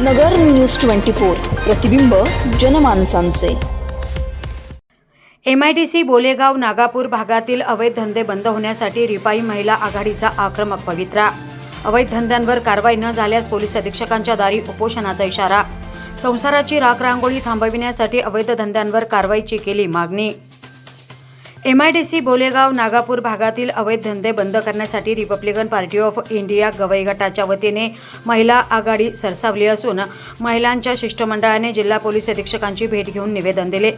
नगर news twenty four प्रतिबिंब जनमानसांचे. M I D C Bolegaon Nagapur भागातील अवैध धंदे बंद होण्यासाठी रिपाई महिला आघाडीचा आक्रमक पवित्रा. अवैध धंद्यांवर कारवाई न झाल्यास पोलीस अधीक्षकांच्या दारी उपोषणाचा इशारा. संसाराची राख रांगोळी थांबविण्यासाठी अवैध धंद्यांवर कारवाईची केली मागणी. M I D C Bolegaon Nagapur भागातील अवैध धंदे बंद करण्यासाठी Republican party of India Gavai गटाच्या वतीने महिला आघाडी सरसावली असून महिलांच्या शिष्टमंडळाने जिल्हा पोलीस अधीक्षकांची भेट घेऊन निवेदन दिले.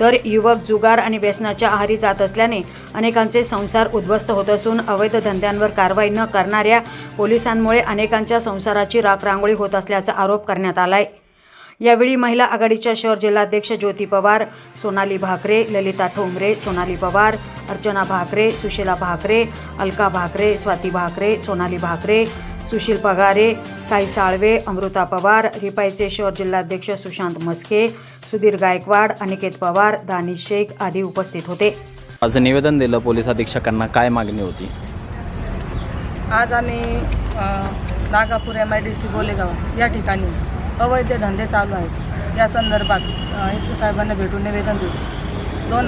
तर युवक जुगार आणि व्यसनाच्या आहारी जात असल्याने अनेकांचे संसार उद्ध्वस्त होत असून अवैध धंद्यांवर कारवाई न करणाऱ्या पोलिसांमुळे अनेकांच्या संसाराची राख रांगोळी होत असल्याचा आरोप करण्यात आला आहे यावेळी महिला आघाडीच्या शहर जिल्हाध्यक्ष ज्योती पवार सोनाली भाकरे ललिता ठोंबरे सोनाली पवार अर्चना भाकरे सुशीला भाकरे अलका भाकरे स्वाती भाकरे सोनाली भाकरे सुशील पगारे साई साळवे अमृता पवार रिपाईचे शहर जिल्हाध्यक्ष सुशांत मस्के सुधीर गायकवाड अनिकेत पवार दानिश शेख आदी उपस्थित होते. आज निवेदन दिलं पोलीस अधीक्षकांना काय मागणी होती? आज आम्ही Nagapur M I D C Golegaon या ठिकाणी अवैध धंदे चालू आहेत. या संदर्भात एस पी साहेबांना भेटून निवेदन दिलं दोन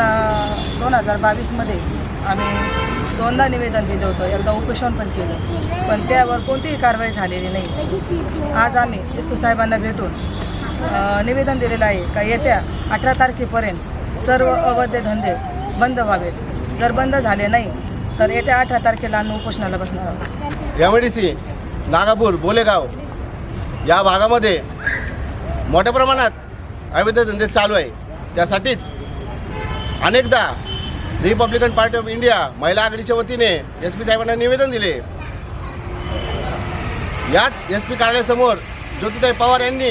दोन हजार बावीसमध्ये आम्ही दोनदा निवेदन दिलं होतं. एकदा उपोषण पण केलं. पण त्यावर कोणतीही कारवाई झालेली नाही. आज आम्ही एस पी साहेबांना भेटून निवेदन दिलेलं आहे का येत्या अठरा तारखेपर्यंत सर्व अवैध धंदे बंद व्हावेत. जर बंद झाले नाही तर येत्या अठरा तारखेला आम्ही उपोषणाला बसणार आहोत. M D C Nagapur Bolegaon या भागामध्ये मोठ्या प्रमाणात अवैध धंदे चालू आहे. त्यासाठीच अनेकदा रिपब्लिकन पार्टी ऑफ इंडिया महिला आघाडीच्या वतीने एस पी साहेबांना निवेदन दिले. याच एस पी कार्यालयासमोर ज्योतिताई पवार यांनी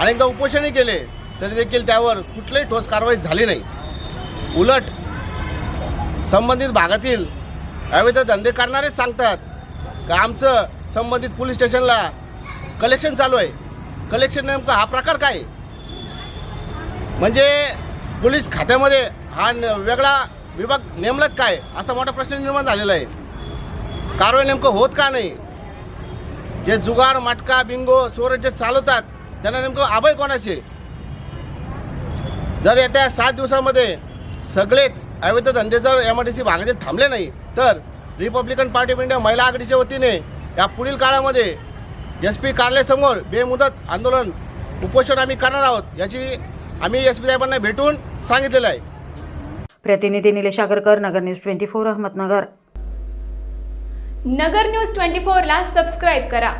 अनेकदा उपोषणही केले तरी देखील त्यावर कुठलीही ठोस कारवाई झाली नाही. उलट संबंधित भागातील अवैध धंदे करणारेच सांगतात का आमचं संबंधित पोलीस स्टेशनला कलेक्शन चालू आहे. कलेक्शन नेमकं हा प्रकार काय म्हणजे पोलीस खात्यामध्ये हा न- वेगळा विभाग नेमलक काय असा मोठा प्रश्न निर्माण झालेला आहे. कारवाई नेमकं होत का नाही? जे जुगार मटका बिंगो चोर जे चालवतात त्यांना नेमकं अभय कोणाचे? जर येत्या सात दिवसामध्ये सगळेच अवैध धंदे जर एम आय डी सी भागातील थांबले नाही तर रिपब्लिकन पार्टी ऑफ इंडिया महिला आघाडीच्या वतीने या पुढील काळामध्ये एस पी कार्यालयासमोर बेमुदत आंदोलन उपोषण आम्ही करणार आहोत याची आम्ही एस पी साहेबांना भेटून सांगितलेलं आहे. प्रतिनिधी Nilesh Agarkar Nagar news twenty four Ahmednagar. Nagar news twenty फोरला सबस्क्राईब करा.